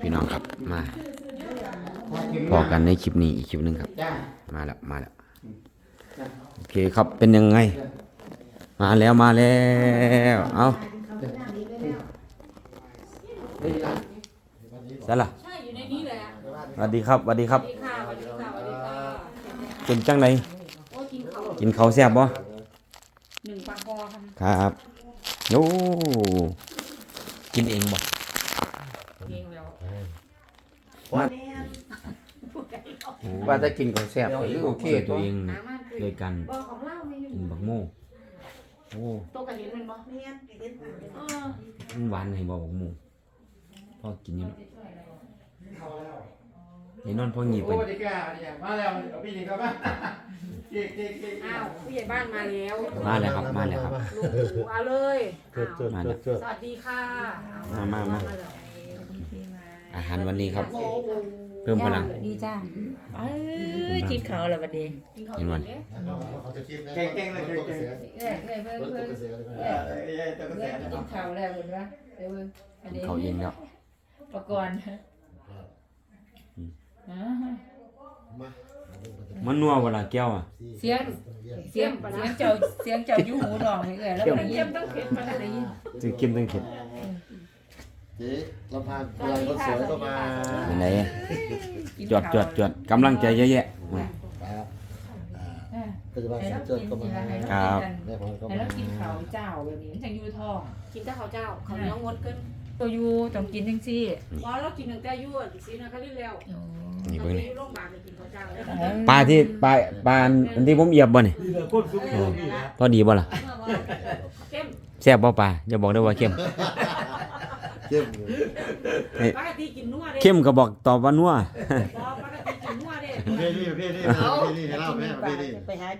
พี่น้องครับมาพอกันในคลิปนี้อีกคลิปหนึ่งครับจ้ามาแล้วมาแล้วโอเคครับเป็นยังไง มาแล้วมาแล้วเอาใช่ละใช่อยู่ในนี้เลยอะสวัสดีครับสวัสดีครับสวัสดีค่ะสวัสดีค่ะสวัสดีค่ะเป็นจังไดโอ้กินเขาวกินข้าวแซ่บบ่หนึ่งปากคอค่ะครับโอ้กินเองบ่ เองแล้วว่าจะกินของแซ่บหรือโอเคช่วยตัตัววเองน้ำมันคือโดยการบอกของเล่าไม่อยู่กินบักโม่โอ้โตกระเห็นมันบ่เออมันหวานให้บ่บักโม่พ่อกินอยู่เนาะไอ้นอนพ่อหงีบไปโอ้ดีกว่าดีมาแล้วพี่นี่ครับเก๊กเก๊กเก๊กอ้าวผู้ใหญ่บ้านมาแล้วมาแล้วครับมาแล้วครับลูกปู่เอาเลยอ้าวมาแล้วสวัสดีค่ะมามามา เลย อาหารวันนี้ครับโอ้โหเพิ่มพลัง ดีจ้าเอ้ยกินเขาแล้วบัดนี้กินข้าวเห็นวันเยเก๊กเก๊กเลยเก๊กเก๊กเอ้ยเอ้ยเพิ่นเพิ่นเออเอ้ยตัวกระแสเอ้ยกินเขาแล้วเพิ่นว่าเดี๋ยวเพิ่นอันนี้เขาเองแล้วประกรณ์อ่า มันนัวเวลาแก้วอะเสียงเสียงเสียงเจ้าเสียงเจ้าอยู่หูดองให้เอ้ยแล้วบ่ได้ยินต้องเผ็ดมาบ่ได้ยินจึงกินตึงเผ็ด เจ๊ลำพานพลังคนสวยก็มาเป็นไงกินจวดจวดจวดกำลังใจเยอะแยะครับอ่าอ่าปัจจุบันให้สัเราญจกิรนก็สิมาล่ะให้ครัเราบกินแม่พรก็ให้มาเรากินข้าวเจ้าแบบนี้มันจังอยู่ท้องกินแต่ข้าวเจ้าข้าวเหนียวงดเกินตัวอยู่ต้องกินจังซี่พอเรากินตั้งแต่อายุ่นสีนะเขาเรียกแล้วโอ้นี่เราเบิ่งไปนี่อยู่โรงพยาบาลไปกินข้าวเจ้าแล้วเอ้ยปลาที่ปลาปลาอันที่ผมเหยียบบ่นี่เออนั่นล่ะพอดีบ่ล่ะเมื่อวานเข้มแซ่บบ่ปลาอย่าบอกได้ว่าเข้ม เข้มเลยปกติกินนัวเด้เข้มก็บอกตอบว่านัวบ่ปกติกินนัวเด้เพ่นี่เพ่นี่เพ่นี่ให้เล่าแม่เพ่นี่ไปหา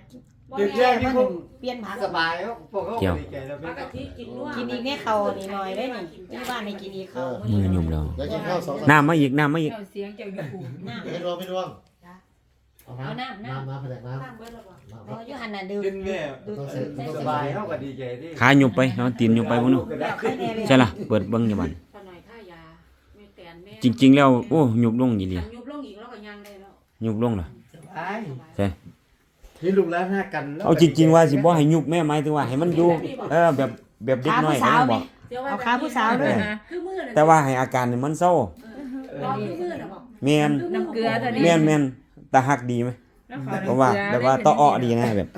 บ่เด็กแยแย่กที่พวกเปลี่ยนผักสบายครับพวกเขาดีใจแล้วปกติกินนัวกินอีกแน่เขานี่หน่อยได้นี่ที่บ้านให้กินอีกเขามือหยุ่มแล้วแล้วกินข้าวสองน้ำมาอีกน้ำมาอีกเจ้าเสียงเจ้าอยู่หูน้ำไม่ดวงไม่ดวง เอาเอาน้ำน้ำน้ำ น้ำน้ำแผนกน้ำตั้งเบิดแล้วบ่น้ำเอาอยู่หันน่ะดื่มกินแม่ต้องเสร็จต้องสเสร็จบายเขาก็ดีใจที่ขาหยุบไปเอาตีนหยุบไปบ่นู้นใช่ล่ะเปิดเบิ่งอย่าบันตาหน่อยค่ายาแม่แตนแม่จริง ๆ แล้วโอ้หยุบลงอีหลีอันยุบลงอีกแล้วก็ยังได้แล้วหยุบลงล่ะไอ้ใช่ที่ลูกแล้วห้ากันเอาจริง ๆ ว่าสิบ่ให้หยุบแม่หมายถึงว่าให้มันอยู่เออแบบแบบเด็กน้อยให้มันบอก เดี๋ยวไว้เอาขาผู้สาวด้วยนะคือมือน่ะแต่ว่าให้อาการนี่มันเศร้ารอคือมือน่ะบ่แม่นน้ำเกลือตัวนี้ แม่นแม่น ตาหักดีไหมแล้วขอเพราะว่าแบบว่าตออ้อดีนะแบบ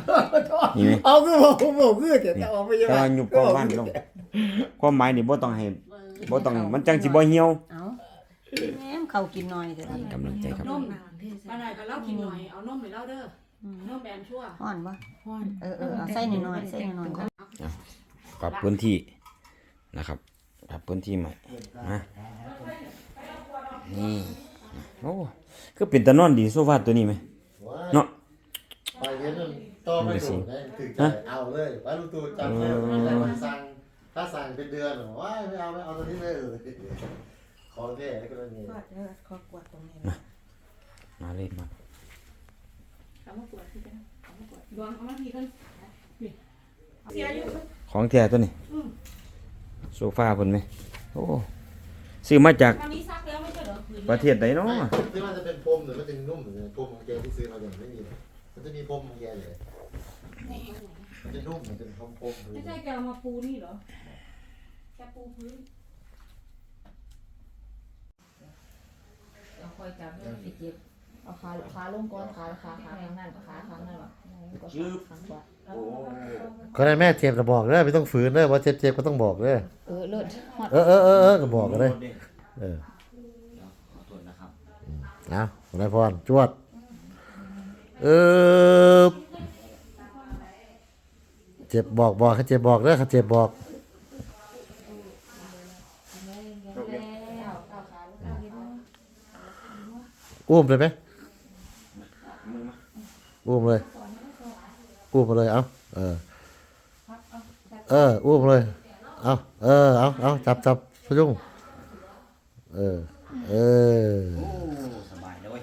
นี่ไหมเอาคือบอกผมบอกคือแต่จะออกไปยังแต่ว่าหยุบความหวานลงความหมายนี่บ่ต้องให้บ่ต้องมันจังสิบ่เหี่ยวเอาแม่มเขากินหน่อยเถอะกำลังใจครับนมตาหน่อยก็เล่ากินหน่อยเอานมให้เล่าเด้อนมแบนชั่วห่อนบ่ห่อนเออเออเอาใส่หน่อยๆใส่หน่อยๆปรับพื้นที่นะครับปรับพื้นที่ใหม่มานี่ โอ้ก็เป็นตะนอนดีโซฟาตัวนี้ไหมเนาะไปเย็นมันต่อไม่ถูกนะถึงใจเอาเลยว่าลูกตูจำได้สั่งถ้าสั่งเป็นเดือนว้ายไม่เอาไม่เอาตอนนี้เลยขอแท้ก็เลยนี่มาเลยมาเอามากวดที่กันเอามากวดดวงเอามาพี่กันนี่เสียอยู่ของแท้ตัวนี้โซฟาเพิ่นไหมโอ้ซื้อมาจาก ประเทศใดเนาะที่มันจะเป็นพรมหรือมันจะนุ่มหรือพรมของแกที่ซื้อมาอย่างไม่มีมันจะมีพรมของแกเลยมันจะนุ่มมันจะพรมพรมไม่ใช่แกเอามาปูนี่เหรอแกปูพื้นเอาคอยจับให้มันสิเจ็บเอาขาขาลงก่อนขาขาขาข้างนั้นขาข้างนั้นว่ะยืบข้างขวาก็ได้แม่เจ็บก็บอกเลยไม่ต้องฝืนเลยว่าเจ็บเจ็บก็ต้องบอกเลยเออเลิศฮอดเออเออเออเออก็บอกกันเลยเออ ขอโทษนะครับ เอานายพรจวดเออเจ็บบอกบอกเขาเจ็บบอกเด้อเขาเจ็บบอกอ้วมเลยไหมอุ้มเลยอุ้มมาเลยเอาเออเอออุ้มเลยเอาเออเอาเอาจับจับพยุงเออเออ โอ้สบายเลย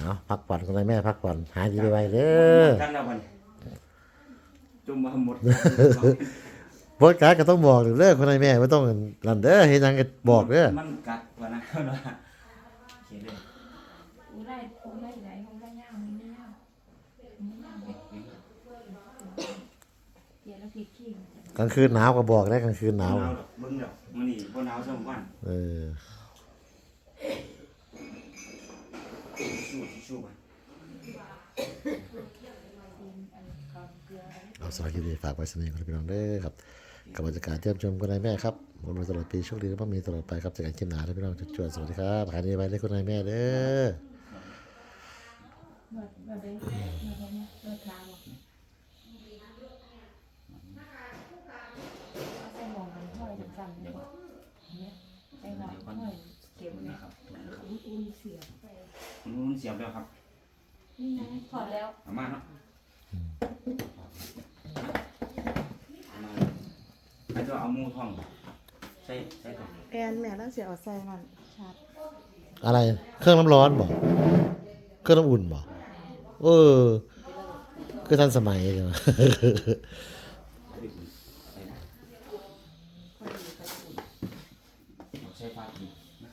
เอา พักผ่อนกันเลยแม่พักผ่อนหายดีไวๆเด้อกันแล้วมันจุ่มมาหมดบทการก็ต้องบอกเด้อคนในแม่ไม่ต้องนั่นเด้อเฮ็ดหยังก็บอกเด้อมันกัดว่านะว่าเขียนเลยอุ้ยไล่อุ้ยไล่ไหนอุ้ยไล่ย่างอุ้ยไล่ย่างเดี๋ยวแล้วพริกขี้กลางคืนหนาวก็บอกได้กลางคืนหนาวหนาวดอกเบิ่งดอกมื้อนี้บ่หนาวซ้ำวันเออ สู้สู้ไป เอาสารคดีฝากไว้สนิทกับพี่น้องเด้อครับกับบรรยากาศเยี่ยมชมคนในแม่ครับวันนี้ตลอดปีโชคดีและมั่งมีตลอดไปครับจากการเข้มหนาและพี่น้องจุดจวนสวัสดีครับขายดีไปเลยคนในแม่เด้อแบบแบบนี้แบบนี้แบบทางใส่หมองกันห้อยจังๆเลยเนี่ยใส่หมองห้อยเก็บนี่เนี่ยครับอุ่นเสียคุณนุ่นเสียบแล้วครับนี่ไงถอดแล้วเอามาเนาะ เอามาให้ตัวเอาหมูท่องใส่ใส่ตรงแอนแม่แล้วเสียเอาใส่มันชาร์จอะไร เครื่องน้ำร้อนบ่เครื่องน้ำอุ่นบ่เออ คือทันสมัยเลยวะ ใช้ผ้าดีนะ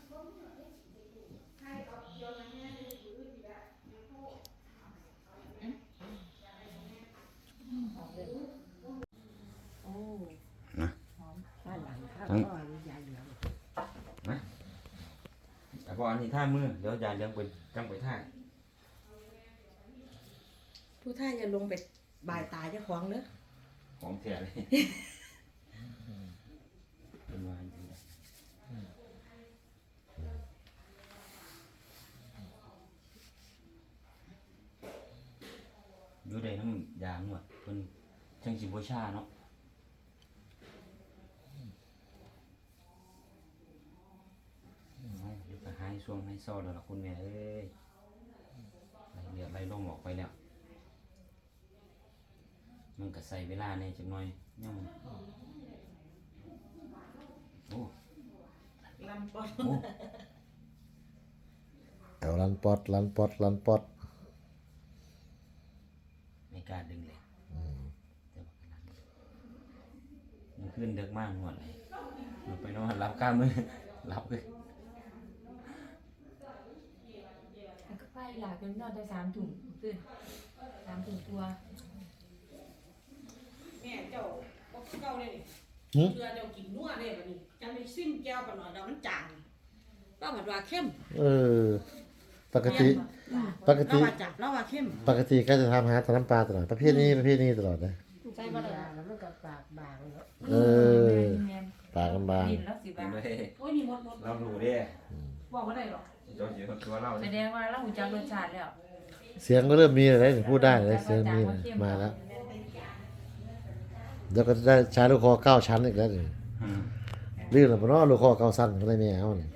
โอ้ นะ บ้านหลังข้าง ทั้ง ก็ยายเหลือง แต่พ ออันนี้ท่ามือเดี๋ยวยายเลี้ยงไปจังไปท่าผู้ท่าอย่าลงไปบายตายเจ้าของเนอะของแท้เลยเป็นวายดีอยู่ได้น้ำยาหนวดเพิ่นจังสิบ่ชาเนาะเอาเดี๋ยวก็หาย ช่วงให้ซอแล้วล่ะคุณแม่เอ้ยไหลเลือดไหลลมออกไปแล้ว มันก็ใส่เวลาในจักหน่อยเนี่ยมันโอ้ลำปอนโอ้เอาลันปอดลันปอดลันปอดไม่กล้าดึงเลยแต่ว่าขนาดนี้มันขึ้นเด็กมากหมดเลยมันไปนอนรับกล้ามมือรับเลย มันก็ไปห ลายเป็นนอนได้สามถุงขึ้นสามถุงตัวแม่เจ้าบ่คือเก่าเลยหึนี่เรือเจ้ากินนัวเลยบัดนี้จังได้ซิมแก้วกันหน่อยเดี๋ยวมันจางเราผัดว่าเข้มเออ ปกติ ปกเราติ ว่าจับเราว่าเข้มปกติก็จะทำหาแต่น้ำปลาตลอดประเภทนี้ประเภทนี้ตลอดนะใส่บ่ได้แล้วมันก็ปากบางเนาะเออแมนปากกันบางดินแล้วสิบ้าเลยโอ้ยนี่หมดหมดเราดูดิบอกว่าได้หรอก เจ้าเสียตัวเราแสดงว่าเราหูจักรสชาติแล้วเสียงก็เริ่มมีอะไรพูดได้เลยเสียงมีมาแล้วเดี๋ยวก็ได้ใช้ลูกคอเก้าชั้นอีกแล้วนี่อืมลื่นแล้วปะเนาะลูกคอเก้าสั้นก็ได้แม่เอานี่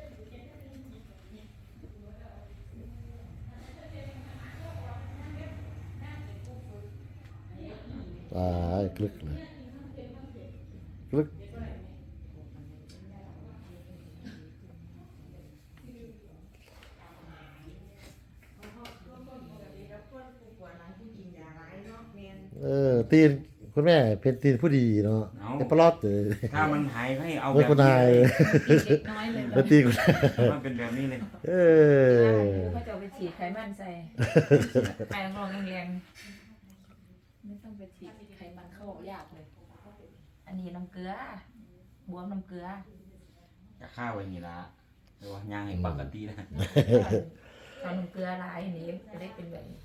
ตายกลึกเลยกลึก เออ ตีนคุณแม่เป็นตีนผู้ดีเนาะเป็นปลอดเลยถ้ามันหายให้เอาไม่แบบคุณนี้นายเลยเด็กน้อยเลยเป็นตีนคุณนายมันเป็นแบบนี้เลยเออเขาจะเอาไปฉีดไขมันใส่ไข่ลองแรงๆไม่ต้องไปฉีดไขมันเข้ายากเลย อันนี้น้ำเกลือบวมน้ำเกลือจะฆ่าไว้นี่ละแต่ว่าย่างให้ปกตินะเอาน้ำเกลือลายนี้จะได้เป็นแบบนี้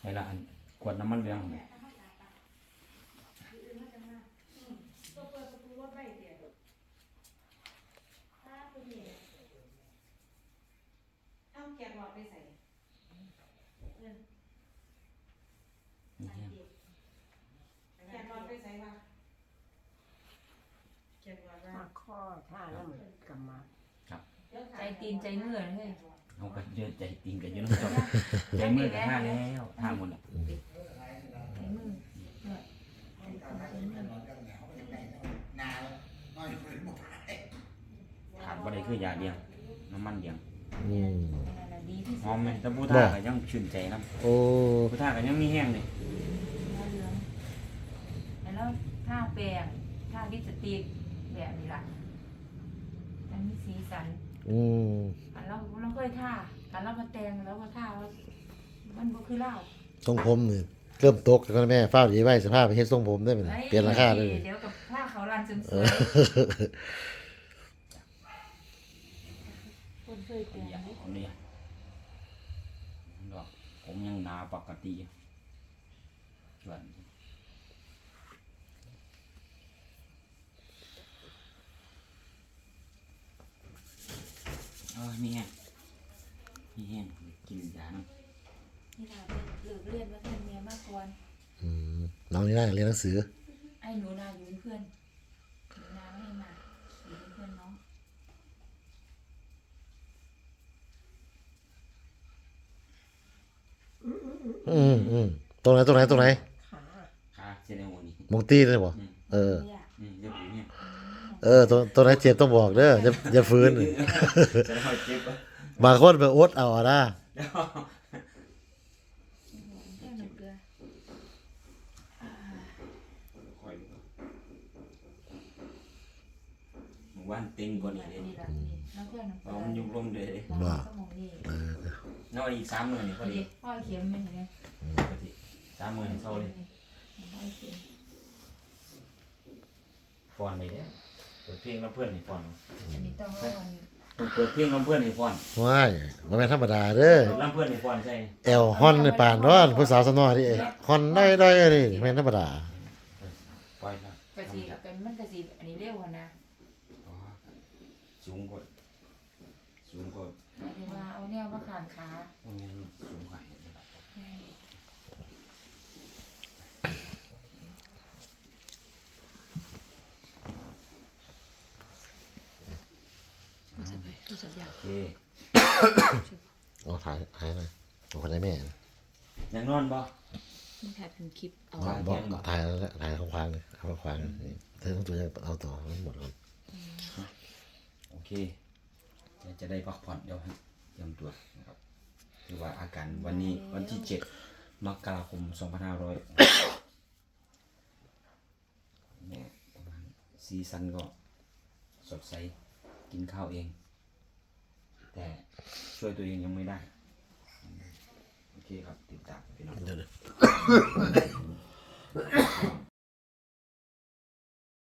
ให้ละอันขวดน้ำมันเหลืองเอา แกงหลอดไปใส่นี่แห้งแกงหลอดไปใส่ว่าแกงหลอดว่าข้อท่าแล้วมันกำมาใจตีนใจเมื่อยเลยเอากันเยอะใจติงกันเยอะน้ำจบใจมือกันท่าแล้วท่าหมดแล้วใจมือเนี่ยใจตีนใจเมื่อยขาดบ่ได้คือยาเดียงน้ำมันเดียงอืมนั่นแหละดีที่หสุอดมไหมแต่ผู้ท่าก็ยังชื่นใจน้โอ้ำผู้ท่าก็ยังมีแห้งเลยเนื้อเหลืองแล้วท่าแปลงท่าลิปสติกแบบนี้ล่ะมันมีสีสันอืมอันเราเราเคยท่าอันเรามาแต่งแล้วมาท่าว่ามันบ่คือเล่าทรงผมนี่เริ่มตกแล้วก็แม่ฟ้าวดีไว้สภาพไปเฮ็ดทรงผมได้ไหมล่ะเปลี่ยนราคาเลยเดี๋ยวกับผ้าเขาลานเสริมสเอวอยคนเคยขอแต่อง นุญาตขออนุญาตดอก ผมยังหนาปกติอยู่ส่วนเออมีแห้งมีแห้งกินยาน้ำนี่ล่ะเป็นเลิกเรียนมาเพื่อนเมียมากก่อนอืมน้องนี่น่าเรียนหนังสือ ไอ้หนูนาอยู่เป็นเพื่อนหนูนาไม่ให้มาอยู่เป็นเพื่อนน้อง อืมอืมตรงไหนตรงไหนตรงไหนขาขาเส้นในหัวนี้มงตีเลยบ่เออ เนี่ยอืมจะอยู่เนี่ยเออตรงตรงไหนเจ็บต้องบอกเด้ออย่าอย่าฟื้นจะได้เจ็บปะบางคนไปอดเอาอะนะเดี๋ยวแก้วน้ำเกลือคอยดูหมู่บ้านเต็งกว่านี้เลยนี่ล่ะนี่น้ำเกลือน้ำเกเพลืราะอมันยุบลมเลยว่าสมองนี่เออน้อยอีกสามหมื่นนี่พพออดีดีพ่อเข็มมันเห็นไหมปกติสามหมื่นเท่าเลยพ่อเข็มฟอนเลยเนี่ยเปิดเพลงน้ำเพื่อนให้ฟอนอันนี้ต้องเอาอันต้องเปิดเพลงน้ำเพื่อนให้ฟอนว้ายบ่แม่นธรรมดาเด้อเปิดน้ำเพื่อนให้ฟอนใช่แอลฮอนในป่านร้อนผู้สาวสนอที่ฮอนได้ได้นี่แม่นธรรมดาปล่อยครับกระสีกันมันกระสีอันนี้เร็วกว่านะอ๋อสูงกว่าสูงกว่าหมายถึงว่าเอาแนวมาขานขา ตรงนี้สูงกว่าเห็นไหมครับ รู้สึกไหม รู้สึกอยากโอเคเอาถ่ายถ่ายหน่อยเอาคนได้แม่ยังนอนบ่มันถ่ายเป็นคลิปเอาบอกบอกถ่ายแล้วแหละถ่ายข้างขวางเลยเอาข้างขวางนี่เธอต้องตัวจะเอาต่อมันหมดก่อนโอเคเดี๋ยวจะได้พักผ่อนเดี๋ยวให้เตรียมตัวนะครับถือว่าอาการวันนี้วันที่เจ็ดมกราคมสองพันห้าร้อยเนี่ยประมาณซีซันก็สดใสกินข้าวเอง แต่ช่วยตัวเองยังไม่ได้ โอเคครับติดตามพี่น้อง เดี๋ยวเลย